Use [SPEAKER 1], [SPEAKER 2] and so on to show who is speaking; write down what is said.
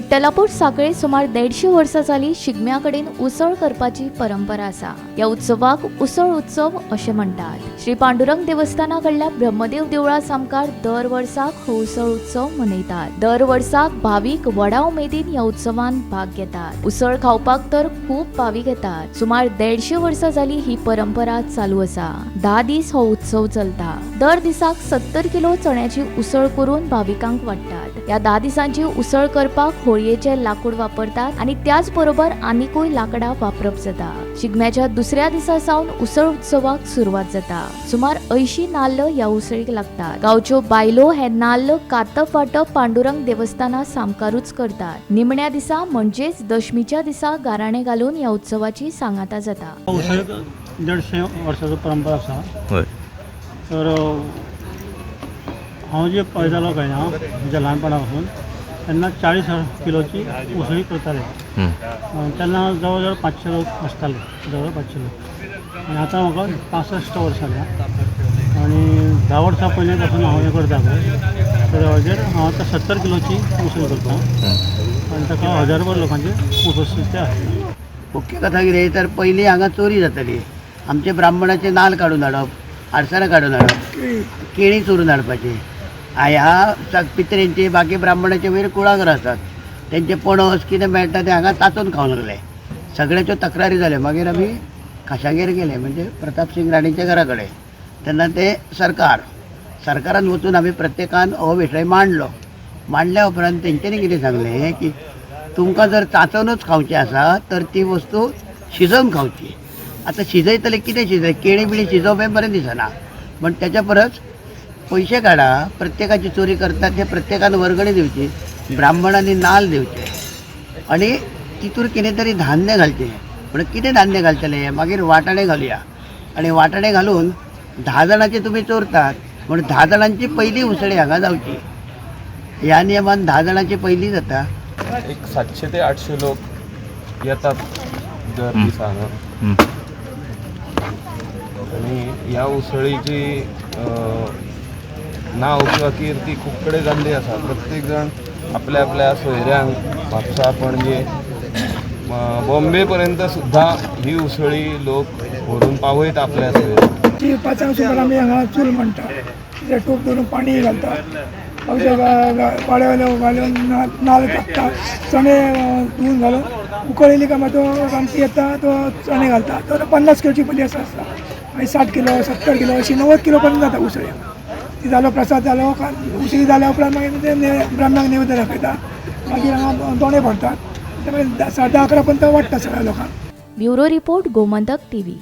[SPEAKER 1] विठ्ठलापूर साखळे सुमार देडशे वर्सां जाली शिगम्या कडेन उसळ करपाची परंपरा आसा ह्या उत्सवाक उसळ उत्सव अशें म्हणटात श्री पांडुरंग देवस्थाना कडल्या ब्रह्मदेव देवळा सामकार दर वर्साक हो उसळ उत्सव मनयतात. दर वर्साक भाविक व्हडा उमेदीन ह्या उत्सवान भाग घेतात. उसळ खावपाक तर खूप भाविक येतात. सुमार देडशे वर्सां जाली ही परंपरा चालू आसा धा दीस हो उत्सव चलता. दर दिसाक सत्तर किलो चण्याची उसळ करून भाविकांक वाडटात ह्या धा दिसांची उसळ करपाक हो होळयेचे लाकूड वापरतात आणि त्याच बरोबर आनिकूय लाकडां वापरप जाता. शिगम्याच्या दुसऱ्या दिसा सावन उसळ उत्सवाक सुरवात जाता. सुमार ऐंशी नाल्ल ह्या उसळीक लागतात. गांवच्यो बायलो हे नाल्ल कातप वाटप पांडुरंग देवस्थाना सामकारूच करतात. निमण्या दिसा म्हणजेच दशमीच्या दिसा गाराणे घालून ह्या उत्सवाची सांगाता जाता.
[SPEAKER 2] देडशे परंपरा आसा. तर हांव जे पळय जालो काय ना म्हज्या ल्हानपणा पासून तेन्ना चाळीस किलोची उसळी करताले
[SPEAKER 3] हं.
[SPEAKER 2] अं, तेन्ना जवळ जवळ पांचशे लोक आसताले जवळ पांचशे लोक. आनी आतां म्हाका पासश्ट वर्सां जाल्या आनी धा वर्सां पयलीं पासून हांव हें करता पळय तर हाजेर हांव आतां सत्तर किलोची उसळ करता. आनी ताका हजारभर लोकांची उपस्थिती आसता
[SPEAKER 4] मुख्य कथा कितें तर पयलीं हांगा चोरी जाताली. आमचे ब्राह्मणाचे नाल काडून हाडप आडसरां काडून हाडप केळीं चोरून हाडपाची ह्या सग पित्रेंचे बाकी ब्राह्मणाचे वयर कुळागर आसात तेंचे पणस कितें मेळटा ते हांगा तातून खावंक लागले सगळ्याच्यो तक्रारी जाल्यो मागीर आमी खाशागेर गेले? म्हणजे प्रताप सिंग राणेच्या घरा कडेन तेन्ना ते सरकार सरकारान वचून आमी प्रत्येकान हो विशय मांडलो. मांडल्या उपरांत तेंच्यांनी कितें सांगलें? की तुमकां जर तातूनच खावचें आसा तर ती वस्तू शिजोवन खावची आतां शिजयतले कितें शिजय? केळी बिळी शिजोवप हें बरें दिसना. पण त्याच्या परस पयशे काडा प्रत्येकाची चोरी करतात ते प्रत्येकान वर्गणी दिवची ब्राह्मणांनी नाल दिवचे आणि तितून कितें तरी धान्य घालचें पण कितें धान्य घालतले? मागीर वाटाणे घालुया. आणि वाटाणे घालून धा जाणांचे तुमी चोरतात म्हणून धा जाणांची पहिली उसळी हांगा जावची. ह्या नियमान धा जाणांची पहिली जाता.
[SPEAKER 5] एक सातशे ते आठशे लोक येतात दर
[SPEAKER 3] हं.
[SPEAKER 5] दिसानं.
[SPEAKER 3] हं.
[SPEAKER 5] आणि ह्या उसळीची नाव किंवा कीर्ती खूप कडेन जाल्ली आसा प्रत्येक जाण आपल्या आपल्या सोयऱ्यांक म्हापसा पणजे बॉम्बे पर्यंत सुद्धा ही उसळी लोक व्हरून पावयत आपल्या सोयऱ्यांक
[SPEAKER 6] ती पांचांक सुमार आमी हांगा चूल म्हणटा ते टोप करून पाणी घालतात. अगदी घालून नाल्ल कापता चणे धुवून घालून उकळिली काय मागीर तो आमची येता तो चणे घालता तो पन्नास किलोची पयली आसा आसता मागीर साठ किलो सत्तर किलो अशी णव्वद किलो पर्यंत जाता उसळी. ती जालो प्रसाद जालो उशीर जाल्या उपरांत मागीर ते ने- ब्राह्मणाक नैवेद्य दाखयता मागीर हांगा दोणे भरतात. ते मागीर साडे धा अकरा पर्यंत वाडटा सगळ्या लोकांक
[SPEAKER 1] ब्युरो रिपोर्ट गोमंतक टीव्ही.